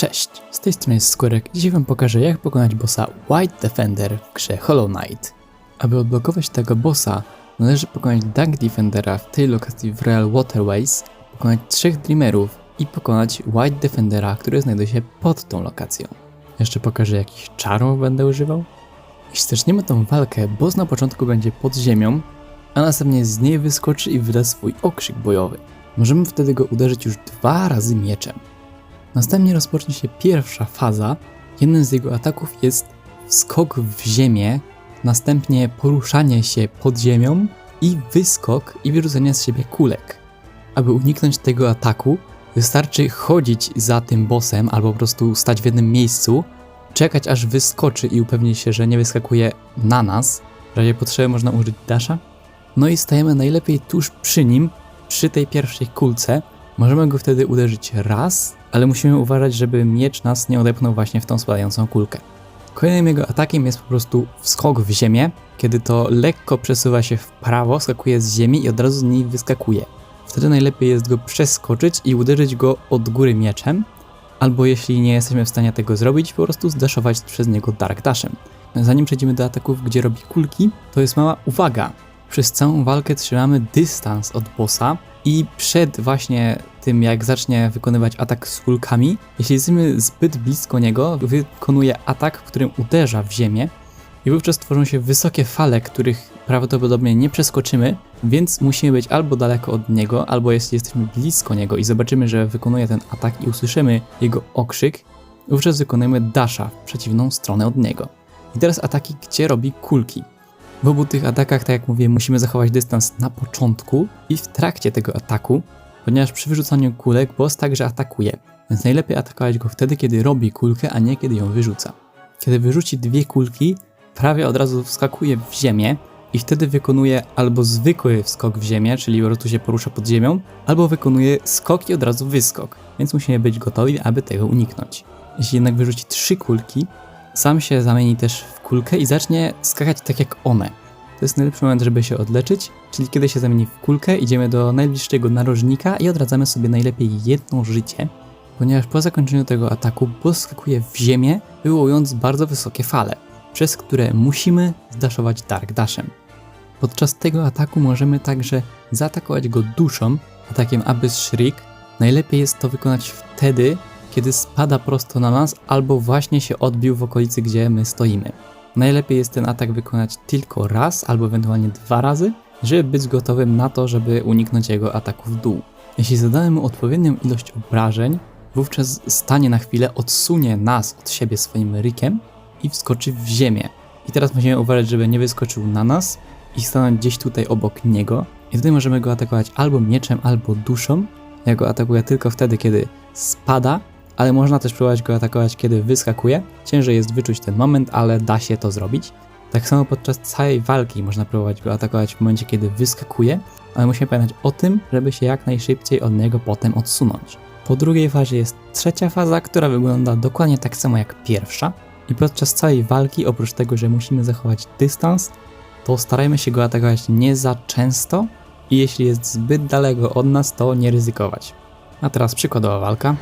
Cześć, z tej strony jest Skórek i dzisiaj wam pokażę jak pokonać bossa White Defender w grze Hollow Knight. Aby odblokować tego bossa, należy pokonać Dark Defendera w tej lokacji w Real Waterways, pokonać trzech Dreamerów i pokonać White Defendera, który znajduje się pod tą lokacją. Jeszcze pokażę jakich czarów będę używał. Jeśli zaczniemy tą walkę, boss na początku będzie pod ziemią, a następnie z niej wyskoczy i wyda swój okrzyk bojowy. Możemy wtedy go uderzyć już dwa razy mieczem. Następnie rozpocznie się pierwsza faza. Jednym z jego ataków jest skok w ziemię, następnie poruszanie się pod ziemią i wyskok i wyrzucenie z siebie kulek. Aby uniknąć tego ataku, wystarczy chodzić za tym bossem albo po prostu stać w jednym miejscu, czekać aż wyskoczy i upewnić się, że nie wyskakuje na nas. W razie potrzeby można użyć dasha. No i stajemy najlepiej tuż przy nim, przy tej pierwszej kulce. Możemy go wtedy uderzyć raz, ale musimy uważać, żeby miecz nas nie odepchnął właśnie w tą spadającą kulkę. Kolejnym jego atakiem jest po prostu wskok w ziemię, kiedy to lekko przesuwa się w prawo, skakuje z ziemi i od razu z niej wyskakuje. Wtedy najlepiej jest go przeskoczyć i uderzyć go od góry mieczem, albo jeśli nie jesteśmy w stanie tego zrobić, po prostu zdaszować przez niego Dark Dashem. Zanim przejdziemy do ataków, gdzie robi kulki, to jest mała uwaga. Przez całą walkę trzymamy dystans od bossa i przed właśnie tym, jak zacznie wykonywać atak z kulkami, jeśli jesteśmy zbyt blisko niego, wykonuje atak, w którym uderza w ziemię i wówczas tworzą się wysokie fale, których prawdopodobnie nie przeskoczymy, więc musimy być albo daleko od niego, albo jeśli jesteśmy blisko niego i zobaczymy, że wykonuje ten atak i usłyszymy jego okrzyk, wówczas wykonujemy dasha w przeciwną stronę od niego. I teraz ataki, gdzie robi kulki. W obu tych atakach, tak jak mówię, musimy zachować dystans na początku i w trakcie tego ataku, ponieważ przy wyrzucaniu kulek boss także atakuje, więc najlepiej atakować go wtedy, kiedy robi kulkę, a nie kiedy ją wyrzuca. Kiedy wyrzuci dwie kulki, prawie od razu wskakuje w ziemię i wtedy wykonuje albo zwykły skok w ziemię, czyli po prostu się porusza pod ziemią, albo wykonuje skok i od razu wyskok, więc musimy być gotowi, aby tego uniknąć. Jeśli jednak wyrzuci trzy kulki, sam się zamieni też w kulkę i zacznie skakać tak jak one. To jest najlepszy moment, żeby się odleczyć, czyli kiedy się zamieni w kulkę, idziemy do najbliższego narożnika i odradzamy sobie najlepiej jedno życie, ponieważ po zakończeniu tego ataku boss skakuje w ziemię, wywołując bardzo wysokie fale, przez które musimy zdaszować Dark Dashem. Podczas tego ataku możemy także zaatakować go duszą, atakiem Abyss Shriek. Najlepiej jest to wykonać wtedy, kiedy spada prosto na nas albo właśnie się odbił w okolicy, gdzie my stoimy. Najlepiej jest ten atak wykonać tylko raz albo ewentualnie dwa razy, żeby być gotowym na to, żeby uniknąć jego ataku w dół. Jeśli zadamy mu odpowiednią ilość obrażeń, wówczas stanie na chwilę, odsunie nas od siebie swoim rykiem i wskoczy w ziemię. I teraz musimy uważać, żeby nie wyskoczył na nas i stanąć gdzieś tutaj obok niego. I wtedy możemy go atakować albo mieczem, albo duszą. Ja go atakuję tylko wtedy, kiedy spada, ale można też próbować go atakować, kiedy wyskakuje. Ciężej jest wyczuć ten moment, ale da się to zrobić. Tak samo podczas całej walki można próbować go atakować w momencie, kiedy wyskakuje, ale musimy pamiętać o tym, żeby się jak najszybciej od niego potem odsunąć. Po drugiej fazie jest trzecia faza, która wygląda dokładnie tak samo jak pierwsza. I podczas całej walki, oprócz tego, że musimy zachować dystans, to starajmy się go atakować nie za często i jeśli jest zbyt daleko od nas, to nie ryzykować. A teraz przykładowa walka.